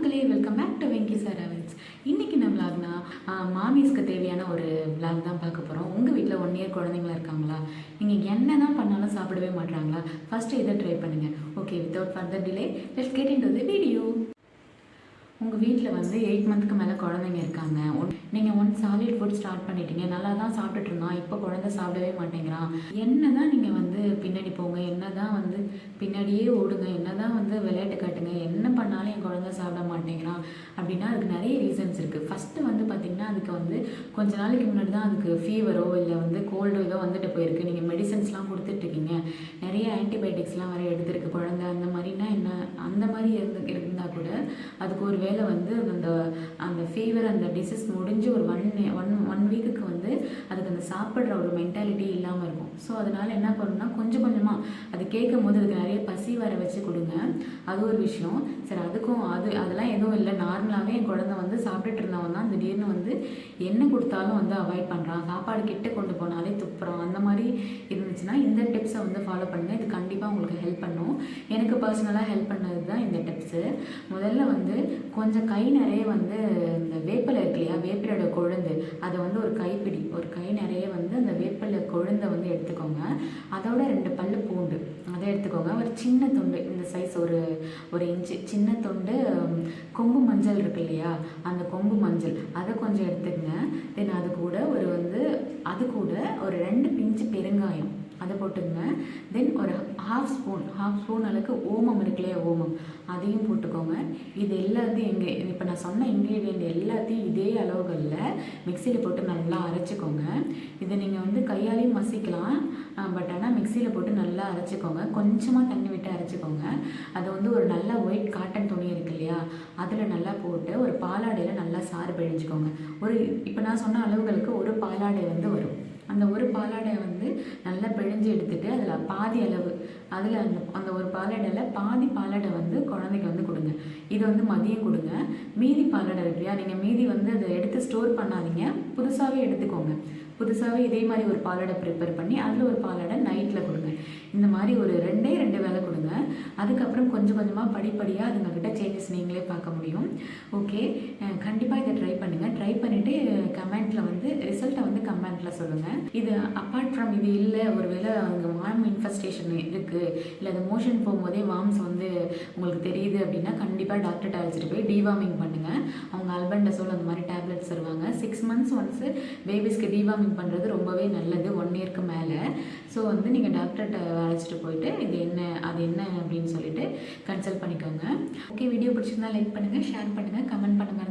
மக்களே welcome back to Venki sir அவன்ஸ் இன்றைக்கி நம்ம விளாக்னா மாமிஸ்க்கு தேவையான ஒரு விளாக் தான் பார்க்க போகிறோம் உங்கள் வீட்டில் ஒன் இயர் குழந்தைங்களா இருக்காங்களா? நீங்கள் என்ன தான் பண்ணாலும் சாப்பிடவே மாட்றாங்களா? ஃபஸ்ட்டு இதை ட்ரை பண்ணுங்கள் okay without further delay let's get into the video உங்கள் வீட்டில் வந்து எயிட் மந்த்துக்கு மேலே குழந்தைங்க இருக்காங்க. ஒன் நீங்கள் ஒன் சாலிட் ஃபுட் ஸ்டார்ட் பண்ணிட்டீங்க. நல்லா தான் சாப்பிட்டுட்டு இருந்தான் இப்போ குழந்தை சாப்பிடவே மாட்டேங்கிறான். என்ன தான் நீங்கள் வந்து பின்னாடி போங்க. என்ன தான் வந்து பின்னாடியே ஓடுங்க. என்ன தான் வந்து விளையாட்டு காட்டுங்க என்ன பண்ணாலும் என் குழந்தை சாப்பிட மாட்டேங்கிறான் அப்படின்னா அதுக்கு நிறைய ரீசன்ஸ் இருக்குது ஃபஸ்ட்டு வந்து பார்த்திங்கன்னா அதுக்கு வந்து கொஞ்ச நாளைக்கு முன்னாடி தான் அதுக்கு ஃபீவரோ இல்லை வந்து கோல்டோ ஏதோ வந்துட்டு போயிருக்கு. நீங்கள் மெடிசன்ஸ்லாம் கொடுத்துட்ருக்கீங்க. நிறைய ஆன்டிபயோட்டிக்ஸ்லாம் வேறு எடுத்துருக்கு. குழந்த அந்த மாதிரினா என்ன? அந்த மாதிரி இருந்து இருந்தால் கூட அதுக்கு ஒரு வேளை வந்து அந்த அந்த ஃபீவர் அந்த டிசீஸ் முடிஞ்சு ஒரு ஒன் ஒன் ஒன் வீக்குக்கு வந்து அதுக்கு அந்த சாப்பிட்ற ஒரு மென்டாலிட்டி இல்லாமல் இருக்கும். ஸோ அதனால் என்ன பண்ணணும்னா கொஞ்சம் கொஞ்சமாக அது கேட்கும் போது அதுக்கு நிறைய பசி வர வச்சு கொடுங்க. அது ஒரு விஷயம். சரி அதுக்கும் அது அதெல்லாம் எதுவும் இல்லை. நார்மலாகவே என் குழந்தை வந்து சாப்பிட்டுட்டு இருந்தவன் தான் திடீர்னு வந்து என்ன கொடுத்தாலும் வந்து அவாய்ட் பண்ணுறான் சாப்பாடு கிட்ட கொண்டு போனாலே துப்புறான். அந்த மாதிரி இருந்துச்சுன்னா இந்த டிப்ஸை வந்து ஃபாலோ பண்ணுங்கள் இது கண்டிப்பாக உங்களுக்கு ஹெல்ப் பண்ணும். எனக்கு பர்சனலாக ஹெல்ப் பண்ணது தான் இந்த டிப்ஸு முதல்ல வந்து கொஞ்சம் கை நிறைய வந்து இந்த வேப்பில் இருக்கு இல்லையா? வேப்பிலோட கொழுந்து. அதை வந்து ஒரு கைப்பிடி ஒரு கை நிறைய கொழுந்தை வந்து எடுத்துக்கோங்க. அதோட ரெண்டு பல் பூண்டு அதை எடுத்துக்கோங்க. ஒரு சின்ன துண்டு இந்த சைஸ் ஒரு ஒரு இன்ச்சு சின்ன துண்டு கொம்பு மஞ்சள் இருக்கு இல்லையா? அந்த கொம்பு மஞ்சள் அதை கொஞ்சம் எடுத்துக்கங்க. தென் அது கூட ஒரு வந்து அது கூட ஒரு ரெண்டு பிஞ்சு பெருங்காயம் அதை போட்டுக்கங்க. தென் ஒரு ஹாஃப் ஸ்பூன் ஹாஃப் ஸ்பூன் அளவுக்கு ஓமம் இருக்கு இல்லையா ஓமம் அதையும் போட்டுக்கோங்க. இது எல்லாத்தையும் எங்கே இப்போ நான் சொன்ன இன்க்ரீடியண்ட் எல்லாத்தையும் இதே அளவுகளில் மிக்சியில் போட்டு நல்லா அரைச்சிக்கோங்க. இதை நீங்கள் வந்து கையாலையும் மசிக்கலாம். பட் ஆனால் மிக்சியில் போட்டு நல்லா அரைச்சிக்கோங்க. கொஞ்சமாக தண்ணி விட்டு அரைச்சிக்கோங்க. அதை வந்து ஒரு நல்ல ஒயிட் காட்டன் துணி இருக்கு இல்லையா? அதில் நல்லா போட்டு ஒரு பாலாடையில் நல்லா சாறு பிழிஞ்சிக்கோங்க. ஒரு இப்போ நான் சொன்ன அளவுகளுக்கு ஒரு பாலாடை வந்து வரும். அந்த ஒரு பாலாடை வந்து நல்லா பிழிஞ்சு எடுத்துட்டு அதில் பாதி அளவு அதில் அந்த அந்த ஒரு பாலாடையில் பாதி பாலாடை வந்து குழந்தைக்கு வந்து கொடுங்க. இது வந்து மதியம் கொடுங்க. மீதி பாலாடை இருக்கு இல்லையா? நீங்கள் மீதி வந்து அதை எடுத்து ஸ்டோர் பண்ணாதீங்க. புதுசாகவே எடுத்துக்கோங்க. புதுசாகவே இதே மாதிரி ஒரு பாலாடை ப்ரிப்பேர் பண்ணி அதில் ஒரு பாலாடை நைட்டில் கொடுங்க. இந்த மாதிரி ஒரு ரெண்டே ரெண்டு வேளை கொடுங்க. அதுக்கப்புறம் கொஞ்சம் கொஞ்சமாக படிப்படியாக அதுங்கக்கிட்ட சேஞ்சஸ் நீங்களே பார்க்க முடியும். ஓகே கண்டிப்பாக இதை ட்ரை பண்ணுங்கள் ட்ரை பண்ணிவிட்டு கமெண்ட்டில் வந்து ரிசல்ட்டை வந்து கமெண்ட்டில் சொல்லுங்கள் இது அப்பார்ட் ஃப்ரம் இது இல்லை ஒரு வேளை அங்கே வார்ம் இன்ஃபெஸ்டேஷன் இருக்குது இல்லை அது மோஷன் போகும்போதே வார்ம்ஸ் வந்து உங்களுக்கு தெரியுது அப்படின்னா கண்டிப்பாக டாக்டர்கிட்ட அழைச்சிட்டு போய் டிவார்மிங் பண்ணுங்கள் அவங்க அல்பண்டசோல் அந்த மாதிரி டேப்லெட்ஸ் தருவாங்க. சிக்ஸ் மந்த்ஸ் ஒன்ஸு பேபிஸ்க்கு டிவார்மிங் பண்ணுறது ரொம்பவே நல்லது ஒன் இயர்க்கு மேலே. ஸோ வந்து நீங்கள் டாக்டர்கிட்ட அழைச்சிட்டு போயிட்டு இது என்ன அது என்ன அப்படின்னு சொல்லிட்டு கன்சல்ட் பண்ணிக்கோங்க. ஓகே வீடியோ பிடிச்சிருந்தா லைக் பண்ணுங்கள் ஷேர் பண்ணுங்கள் கமெண்ட் பண்ணுங்கள்